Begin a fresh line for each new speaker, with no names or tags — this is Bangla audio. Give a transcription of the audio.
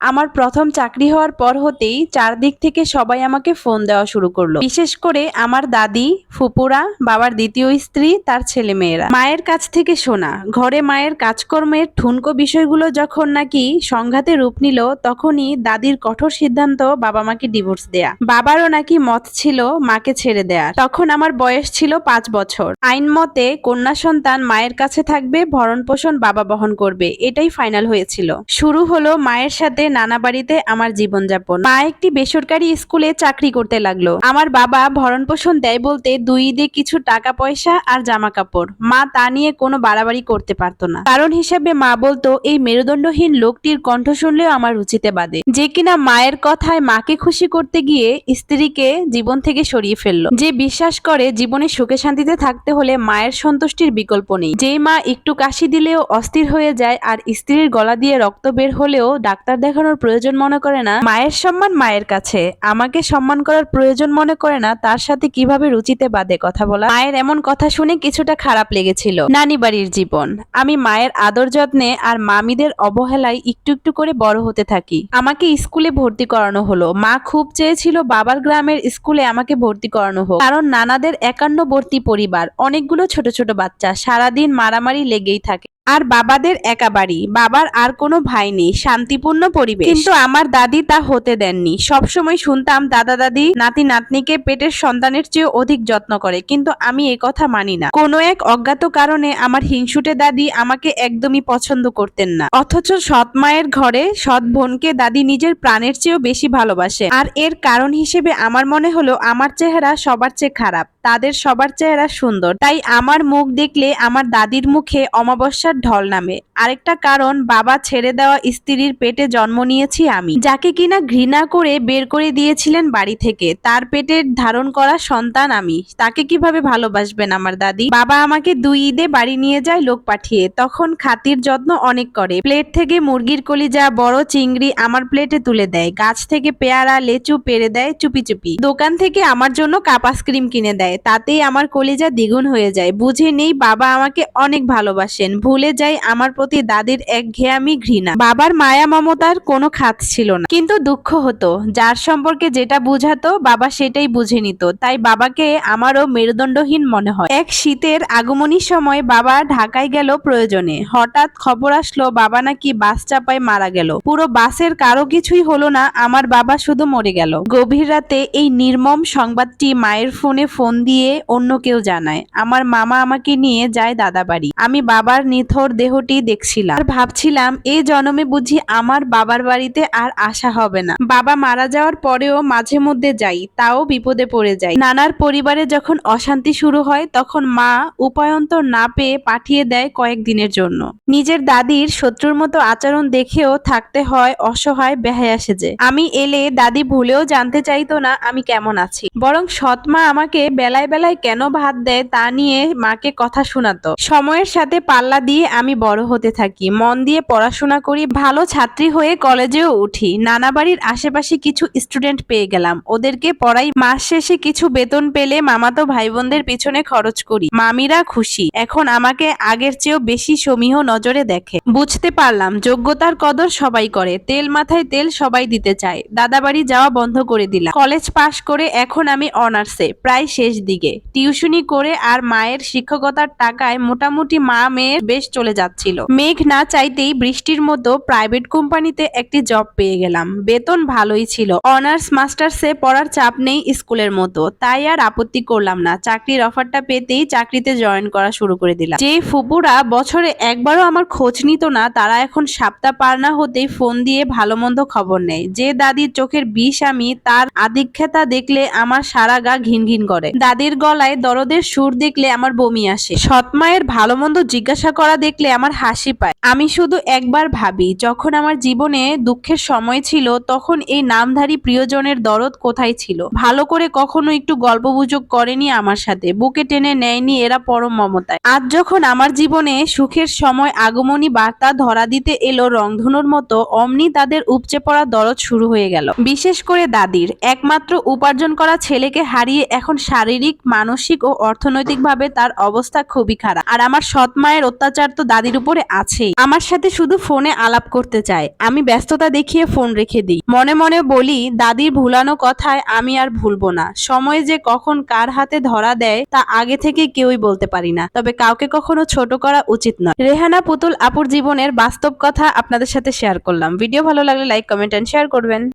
আমার প্রথম চাকরি হওয়ার পর হতেই চারদিক থেকে সবাই আমাকে ফোন দেওয়া শুরু করল। বিশেষ করে আমার দাদি, ফুপুরা, বাবার দ্বিতীয় স্ত্রী, তার ছেলে মেয়েরা মায়ের কাছ থেকে শোনা, ঘরে মায়ের কাজকর্মের ঠুনকো বিষয়গুলো যখন নাকি সংঘাতে রূপ নিল, তখনই দাদির কঠোর সিদ্ধান্ত বাবা মাকে ডিভোর্স দেয়া। বাবারও নাকি মত ছিল মাকে ছেড়ে দেয়ার। তখন আমার বয়স ছিল পাঁচ বছর। আইন মতে কন্যা সন্তান মায়ের কাছে থাকবে ভরণ পোষণ বাবা বহন করবে, এটাই ফাইনাল হয়েছিল। শুরু হলো মায়ের সাথে নানা বাড়িতে আমার জীবনযাপন। মা একটি বেসরকারি স্কুলে চাকরি করতে লাগল। আমার বাবা ভরণ পোষণ দেয় বলতে দুই ঈদে কিছু টাকা পয়সা আর জামা কাপড় মা তা নিয়ে কোনো বাড়াবাড়ি করতে পারতো না। কারণ হিসেবে মা বলতো, এই মেরুদণ্ডহীন লোকটির কণ্ঠ শুনলেও আমার রুচিতে বাদে যে কিনা মায়ের কথায় মাকে খুশি করতে গিয়ে স্ত্রীকে জীবন থেকে সরিয়ে ফেলল। যে বিশ্বাস করে জীবনে সুখে শান্তিতে থাকতে হলে মায়ের সন্তুষ্টির বিকল্প নেই। যেই মা একটু কাশি দিলেও অস্থির হয়ে যায় আর স্ত্রীর গলা দিয়ে রক্ত বের হলেও ডাক্তার দেখানোর প্রয়োজন মনে করে না। মায়ের সম্মান মায়ের কাছে। আমাকে সম্মান করার প্রয়োজন মনে করে না, তার সাথে কীভাবে রুচিতে বাদে কথা বলা? মায়ের এমন কথা শুনে কিছুটা খারাপ লেগেছিল। নানি বাড়ির জীবন। আমি মায়ের আদর যত্নে আর মামিদের অবহেলায় একটু একটু করে বড় হতে থাকি। আমাকে স্কুলে ভর্তি করানো হলো। মা খুব চেয়েছিল বাবার গ্রামের স্কুলে আমাকে ভর্তি করানো হোক। কারণ নানাদের একান্নবর্তী পরিবার, অনেকগুলো ছোট ছোট বাচ্চা। সারাদিন মারামারি লেগেই থাকে। আর বাবাদের একা বাড়ি। বাবার আর কোনো ভাই নেই, শান্তিপূর্ণ পরিবেশ। কিন্তু আমার দাদি তা হতে দেননি। সবসময় শুনতাম দাদা দাদি নাতি নাতনিকে পেটের সন্তানের চেয়ে অধিক যত্ন করে, কিন্তু আমি এই কথা মানি না। কোনো এক অজ্ঞাত কারণে আমার হিংসুটে দাদি আমাকে একদমই পছন্দ করতেন না। অথচ সৎ মায়ের ঘরে সৎ বোনকে দাদি নিজের প্রাণের চেয়েও বেশি ভালোবাসে। আর এর কারণ হিসেবে আমার মনে হলো, আমার চেহারা সবার চেয়ে খারাপ, তাদের সবার চেহারা সুন্দর। তাই আমার মুখ দেখলে আমার দাদির মুখে অমাবস্যার ঢল নামে। আরেকটা কারণ, বাবা ছেড়ে দেওয়া স্ত্রীর পেটে জন্ম নিয়েছি আমি। যাকে কিনা ঘৃণা করে বের করে দিয়েছিলেন বাড়ি থেকে, তার পেটের ধারণ করা সন্তান আমি। তাকে কীভাবে ভালোবাসবেন আমার দাদি? বাবা আমাকে দুই ঈদে বাড়ি নিয়ে যায় লোক পাঠিয়ে। তখন খাতির যত্ন অনেক করে। প্লেট থেকে মুরগির কলিজা, বড় চিংড়ি আমার প্লেটে তুলে দেয়। গাছ থেকে পেয়ারা, লেচু পেরে দেয় চুপি চুপি। দোকান থেকে আমার জন্য কাপ আইসক্রিম কিনে দেয়। তাতেই আমার কলিজা দ্বিগুণ হয়ে যায়। বুঝে নেই বাবা আমাকে অনেক ভালোবাসেন। ভুলে যাই, আমার প্রতি দাদির এক ঘেয়ামি ঘৃণা। বাবার মায়া মমতার কোনো খাত ছিল না। কিন্তু দুঃখ হতো। যার সম্পর্কে যেটা বুঝাতো, বাবা সেটাই বুঝে নিত। তাই বাবাকে আমারও মেরুদণ্ডহীন মনে হয়। এক শীতের আগমনী সময় বাবা ঢাকায় গেল প্রয়োজনে। হঠাৎ খবর আসলো, বাবা নাকি বাস চাপায় মারা গেল। পুরো বাসের কারও কিছুই হলো না, আমার বাবা শুধু মরে গেল। গভীর রাতে এই নির্মম সংবাদটি মায়ের ফোনে ফোন দিয়ে অন্য কেউ জানায়। আমার মামা আমাকে নিয়ে যায় দাদা বাড়ি আমি বাবার নিথর দেহটি দেখছিলাম। ভাবছিলাম এই জনমে বুঝি আমার বাবার বাড়িতে আর আসা হবে না। বাবা মারা যাওয়ার পরেও মাঝে মধ্যে যাই, তাও বিপদে পড়ে যাই। নানার পরিবারে যখন অশান্তি শুরু হয়, তখন মা উপায়ন্তর না পেয়ে পাঠিয়ে দেয় কয়েকদিনের জন্য। নিজের দাদির শত্রুর মতো আচরণ দেখেও থাকতে হয় অসহায় বেহায়া সেজে। আমি এলে দাদি ভুলেও জানতে চাইতো না আমি কেমন আছি। বরং সৎ মা আমাকে বেলায় বেলায় কেন ভাত দেয় তা নিয়ে মাকে কথা শোনাতো। সময়ের সাথে পাল্লা দিয়ে আমি বড় হতে থাকি। মন দিয়ে পড়াশোনা করি, ভালো ছাত্রী হয়ে কলেজেও উঠি। নানা বাড়ির আশেপাশে কিছু স্টুডেন্ট পেয়ে গেলাম। ওদেরকে পড়াই, মাস শেষে কিছু বেতন পেলে মামাতো ভাই বোনদের পিছনে খরচ করি। মামিরা খুশি। এখন আমাকে আগের চেয়েও বেশি সমীহ নজরে দেখে। বুঝতে পারলাম, যোগ্যতার কদর সবাই করে। তেল মাথায় তেল সবাই দিতে চায়। দাদা বাড়ি যাওয়া বন্ধ করে দিলাম। কলেজ পাশ করে এখন আমি অনার্সে, প্রায় শেষ দিকে। টিউশনি করে আর মায়ের শিক্ষকতার টাকায় মোটামুটি মা মেয়ের বেশ চলে যাচ্ছিল। মেঘ না চাইতেই বৃষ্টির মতো প্রাইভেট কোম্পানিতে একটি জব পেয়ে গেলাম। বেতন ভালোই ছিল। অনার্স মাস্টার্সে পড়ার চাপ নেই স্কুলের মতো তাই আর আপত্তি করলাম না। চাকরির অফারটা পেতেই চাকরিতে জয়েন করা শুরু করে দিলাম। যে ফুপুরা বছরে একবারও আমার খোঁজ নিত না, তারা এখন সপ্তাহ পার না হতেই ফোন দিয়ে ভালো মন্দ খবর নেয়। যে দাদির চোখের বিষ আমি, তার আদিক্ষেতা দেখলে আমার সারা গা ঘিন ঘিন করে। দাদির গলায় দরদের সুর দেখলে আমার বমি আসে। সৎমায়ের ভালো মন্দ জিজ্ঞাসা করা দেখলে আমার হাসি পায়। আমি শুধু একবার ভাবি, যখন আমার জীবনে দুঃখের সময় ছিল, তখন এই নামধারী প্রিয়জনের দরদ কোথায় ছিল? ভালো করে কখনো একটু গল্প গুজব করেনি আমার সাথে, বুকে টেনে নেয়নি এরা পরম মমতায়। আজ যখন আমার জীবনে সুখের সময় আগমনী বার্তা ধরা দিতে এলো রংধনুর মতো, অমনি তাদের উপচে পড়া দরদ শুরু হয়ে গেল। বিশেষ করে দাদির, একমাত্র উপার্জন করা ছেলেকে হারিয়ে এখন শারীরিক, মানসিক ও অর্থনৈতিকভাবে তার অবস্থা খুবই খারাপ। আর আমার সৎ মায়ের অত্যাচার অধিকার তো দাদির উপরে আছেই। আমার সাথে শুধু ফোনে আলাপ করতে চায়। আমি ব্যস্ততা দেখিয়ে ফোন রেখে দিই। মনে মনে বলি, দাদির ভুলানো কথায় আমি আর ভুলবো না। সময় যে কখন কার হাতে ধরা দেয়, তা আগে থেকে কেউই বলতে পারি না। তবে কাউকে কখনো ছোট করা উচিত নয়। রেহানা পুতুল আপুর জীবনের বাস্তব কথা আপনাদের সাথে শেয়ার করলাম। ভিডিও ভালো লাগলে লাইক, কমেন্ট এন্ড শেয়ার করবেন।